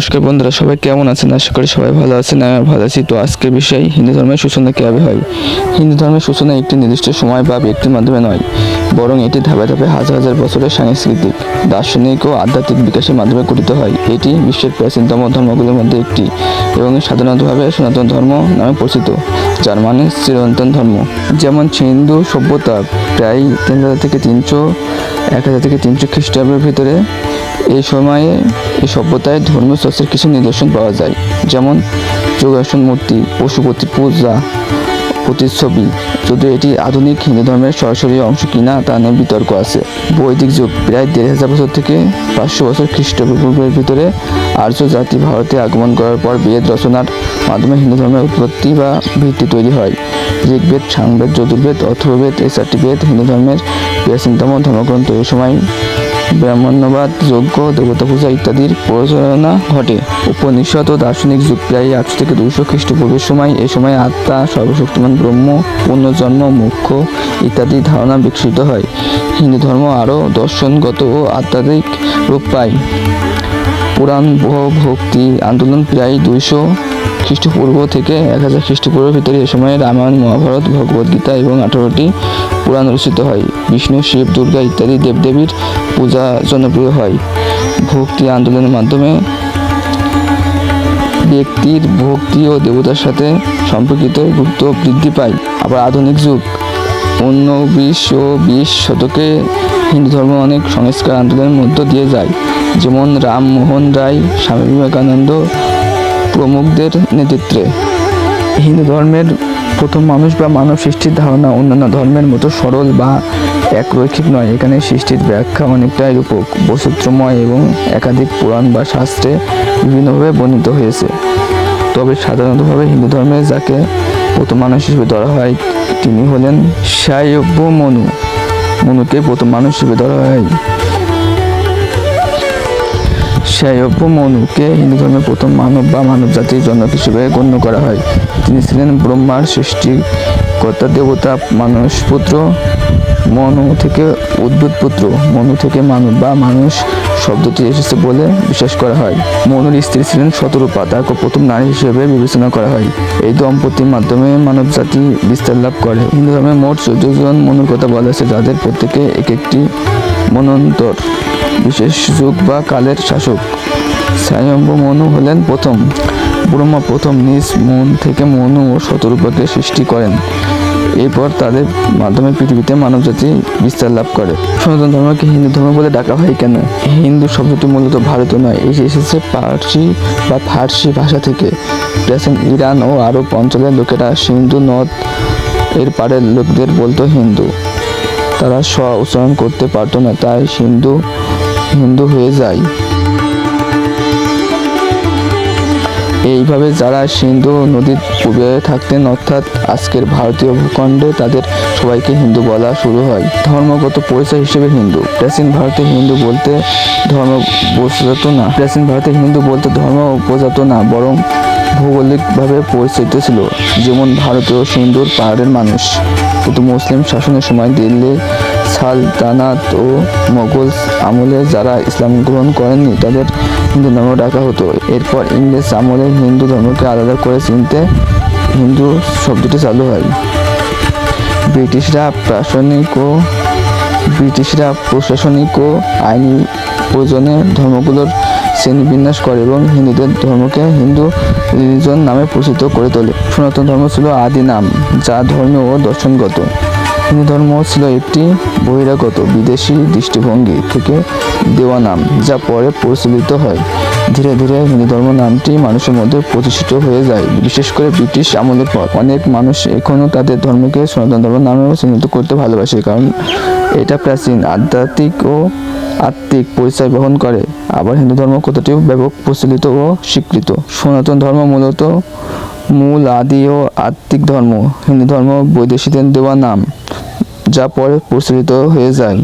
নমস্কার বন্ধুরা, সবাই কেমন আছেন? আশা করি সবাই ভালো আছেন আমি ভালো আছি। তো আজকে বিষয় হিন্দু ধর্মের সূচনা কীভাবে হয়? হিন্দু ধর্মের সূচনা একটি নির্দিষ্ট সময় বা ব্যক্তির মাধ্যমে নয়, বরং এটি ধাপে ধাপে হাজার হাজার বছরের সাংস্কৃতিক, দার্শনিক ও আধ্যাত্মিক বিকাশের মাধ্যমে গঠিত হয়। এটি বিশ্বের প্রাচীনতম ধর্মগুলোর মধ্যে একটি এবং সাধারণতভাবে সনাতন ধর্ম নামে পরিচিত। যার মানে চিরন্তন ধর্ম। যেমন হিন্দু সভ্যতা প্রায় তিন হাজার থেকে তিনশো এক হাজার থেকে তিনশো খ্রিস্টাব্দের ভিতরে এই সময়ে এই সভ্যতায় ধর্মীয় চর্চার কিছু নিদর্শন পাওয়া যায়। যেমন যোগাসন মূর্তি পশুপতি পূজা প্রতিচ্ছবি। যদিও এটি আধুনিক হিন্দু ধর্মের সরাসরি অংশ কিনা তা নিয়ে বিতর্ক আছে। বৈদিক যুগ, প্রায় দেড় হাজার বছর থেকে পাঁচশো বছর খ্রিস্টপূর্বের ভিতরে আর্য জাতি ভারতে আগমন করার পর বেদ রচনার মাধ্যমে হিন্দু ধর্মের উৎপত্তি বা ভিত্তি তৈরি হয়। ঋগ্বেদ, সাংবেদ যজুর্বেদ অথর্ববেদ, এই চারটি বেদ হিন্দু ধর্মের প্রাচীনতম ধর্মগ্রন্থ। এই সময় ব্রাহ্মণ্যবাদ, যজ্ঞ, দেবতা পূজা ইত্যাদির প্রচারণা ঘটে। উপনিষদ ও দার্শনিক যুগ প্রায় একশো থেকে দুশো খ্রিস্টপূর্বের সময়, এ সময় আত্মা, সর্বশক্তিমান ব্রহ্ম পুনর্জন্ম মুখ্য ইত্যাদি ধারণা বিকশিত হয়। হিন্দু ধর্ম আরও দর্শনগত ও আধ্যাত্মিক রূপ পায়। পুরাণ ভক্তি আন্দোলন প্রায় দুইশো খ্রিস্টপূর্ব থেকে এক হাজার খ্রিস্টপূর্বের ভিতরে এ সময় রামায়ণ, মহাভারত ভগবদ্গীতা এবং আঠারোটি পুরাণ রচিত হয়। বিষ্ণু, শিব, দুর্গা ইত্যাদি দেবদেবীর পূজা জনপ্রিয় হয়। ভক্তি আন্দোলনের মাধ্যমে ব্যক্তির ভক্তি ও দেবতার সাথে সম্পর্কিত গুরুত্ব বৃদ্ধি পায়। আবার আধুনিক যুগ ঊনবিশ ও বিশ শতকে হিন্দু ধর্ম অনেক সংস্কার আন্দোলনের মধ্য দিয়ে যায়। যেমন রামমোহন রায়, স্বামী বিবেকানন্দ প্রমুখদের নেতৃত্বে। হিন্দু ধর্মের প্রথম মানুষ বা মানব সৃষ্টির ধারণা অন্যান্য ধর্মের মতো সরল বা একরৈখিক নয়। এখানে সৃষ্টির ব্যাখ্যা অনেকটাই রূপক, বৈচিত্র্যময় এবং একাধিক পুরাণ বা শাস্ত্রে বিভিন্নভাবে বর্ণিত হয়েছে। তবে সাধারণতভাবে হিন্দু ধর্মে যাকে প্রথম মানুষ হিসেবে ধরা হয়, তিনি হলেন সায়ব্য মনু। মনুকে প্রথম মানুষ হিসেবে ধরা হয়। সায়ব্য মনুকে হিন্দু ধর্মের প্রথম মানব বা মানব জাতির জনক হিসেবে গণ্য করা হয়। তিনি ছিলেন ব্রহ্মার সৃষ্টি সৃষ্টিকর্তা দেবতা, মানুষ পুত্র, মনু থেকে উদ্ভুত পুত্র। মনু থেকে মানব বা মানুষ শব্দটি এসেছে বলে বিশ্বাস করা হয়। মনুর স্ত্রী ছিলেন শতরূপা তাকে প্রথম নারী হিসেবে বিবেচনা করা হয়। এই দম্পতির মাধ্যমে মানব জাতি বিস্তার লাভ করে। হিন্দু ধর্মে মোট চোদ্দ জন মনুর কথা বলা আছে যাদের প্রত্যেকে এক একটি মনন্তর। বিশেষ যুগ বা কালের শাসক। স্বয়ম্ভ মনু হলেন প্রথম। ব্রহ্মা প্রথম নিজ মন থেকে মনু ও শতরূপাকে সৃষ্টি করেন। এরপর তাদের মাধ্যমে পৃথিবীতে মানবজাতি বিস্তার লাভ করে। সনাতন ধর্মকে হিন্দু ধর্ম বলে ডাকা হয় কেন? হিন্দু শব্দটি মূলত ভারতীয় নয়, এটি এসেছে পার্সি বা ফার্সি ভাষা থেকে। প্রাচীন ইরান ও আরব অঞ্চলের লোকেরা সিন্ধু নদ এর পাড়ের লোকদের বলতো হিন্দু। তারা স্ব উচ্চারণ করতে পারতো না, তাই হিন্দু হিন্দু হয়ে যায়। এইভাবে যারা সিন্ধু নদীর পূর্বে থাকতেন, অর্থাৎ আজকের ভারতীয় ভূখণ্ডে, তাদের সবাইকে হিন্দু বলা শুরু হয়। ধর্মগত পরিচয় হিসেবে হিন্দু। প্রাচীন ভারতে হিন্দু বলতে ধর্ম বোঝাতো না। প্রাচীন ভারতে হিন্দু বলতে ধর্ম বোঝাতো না, বরং ভৌগোলিকভাবে পরিচিত ছিল। যেমন ভারতীয় সিন্ধুর পাহাড়ের মানুষ। কিন্তু মুসলিম শাসনের সময় দিল্লির সালতানাত ও মোগল আমলে যারা ইসলাম গ্রহণ করেননি, তাদের হিন্দু ধর্ম ডাকা হতো। এরপর ইংরেজ আমলে হিন্দু ধর্মকে আলাদা করে চিনতে হিন্দু শব্দটি চালু হয়। ব্রিটিশরা প্রাশনিক ও ব্রিটিশরা প্রশাসনিক ও আইনি প্রয়োজনে ধর্মগুলোর শ্রেণীবিন্যাস করে এবং হিন্দুদের ধর্মকে হিন্দু রিলিজন নামে পরিচিত করে তোলে। সনাতন ধর্ম ছিল আদি নাম, যা ধর্মীয় ও দর্শনগত। হিন্দু ধর্ম ছিল একটি বহিরাগত, বিদেশি দৃষ্টিভঙ্গি থেকে দেওয়া নাম, যা পরে প্রচলিত হয়। ধীরে ধীরে হিন্দু ধর্ম নামটি মানুষের মধ্যে প্রতিষ্ঠিত হয়ে যায়। বিশেষ করে ব্রিটিশ আমলের পর অনেক মানুষ এখনও তাদের ধর্মকে সনাতন ধর্ম নামেও চিহ্নিত করতে ভালোবাসে, কারণ এটা প্রাচীন আধ্যাত্মিক ও আত্মিক পরিচয় বহন করে। আবার হিন্দু ধর্ম কতটিও ব্যাপক প্রচলিত ও স্বীকৃত? সনাতন ধর্ম মূলত মূল, আদি ও আত্মিক ধর্ম। হিন্দু ধর্ম বৈদেশিকদের দেওয়া নাম, যা পরে প্রচলিত হয়ে যায়।